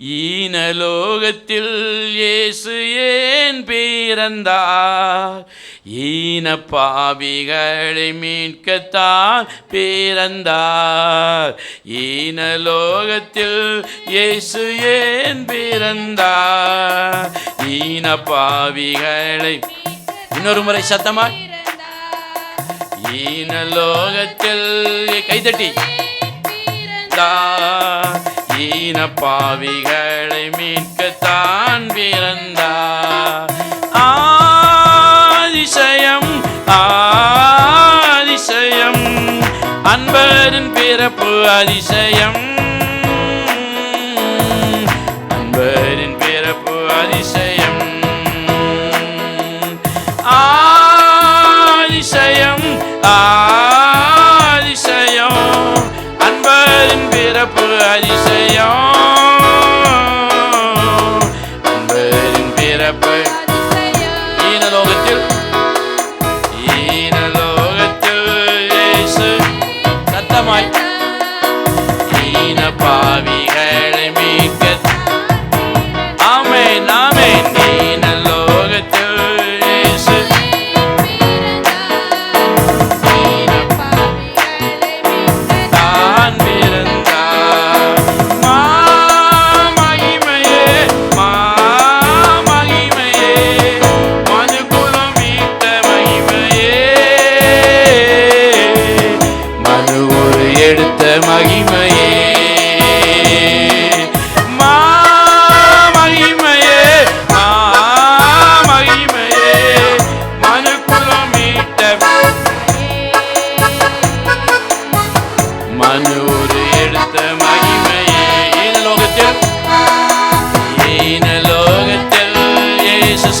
ஈனலோகத்தில் இயேசு ஏன் பிறந்தார்? ஈன பாவிகளை மீட்கத்தான் பிறந்தார். ஈனலோகத்தில் இயேசு ஏன் பிறந்தார்? ஈன பாவிகளை இன்னொரு முறை சத்தமாய். ஈனலோகத்தில் கைதட்டி தான் மீன பாவிகளை மீட்கத்தான் பிறந்தார். ஆதிசயம் ஆதிசயம் அன்பரின் பிறப்பு அதிசயம். அன்பரின் பிறப்பு அதிசயம் அன்பரின் பிறப்பு ஈனலோகத்தில் ஈனலோகத்தில் கத்தமாய்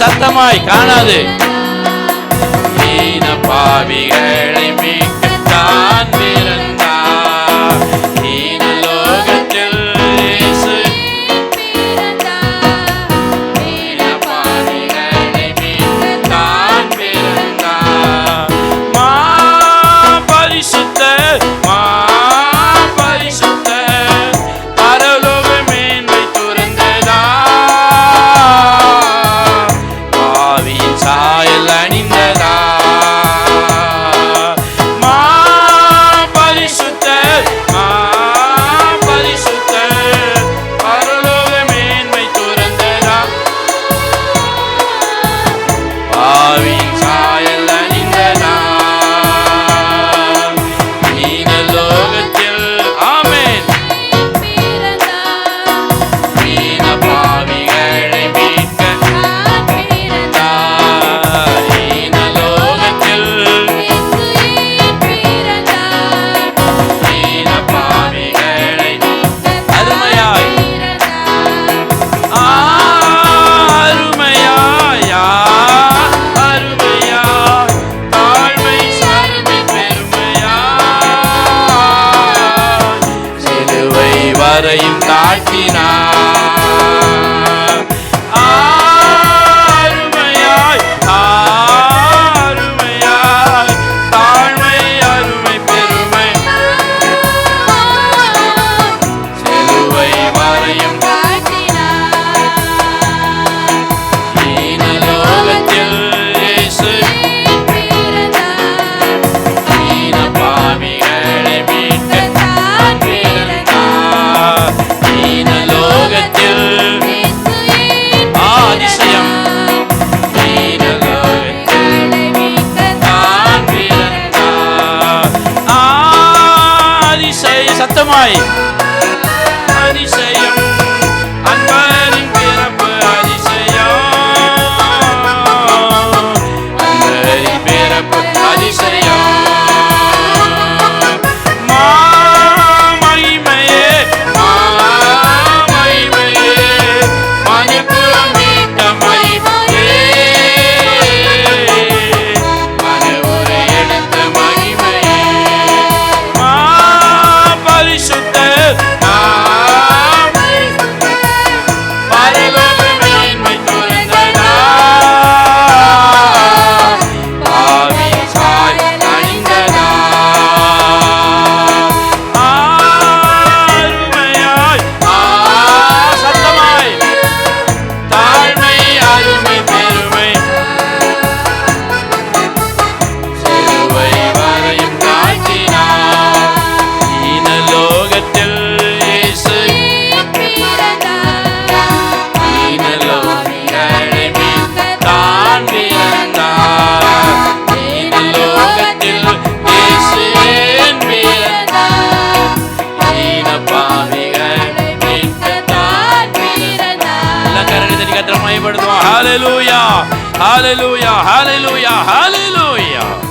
சத்தமாய் காணாது. எல்லாரையும் தாழ்த்தினார் Vamos aí! Ani Hallelujah! Hallelujah! Hallelujah! Hallelujah!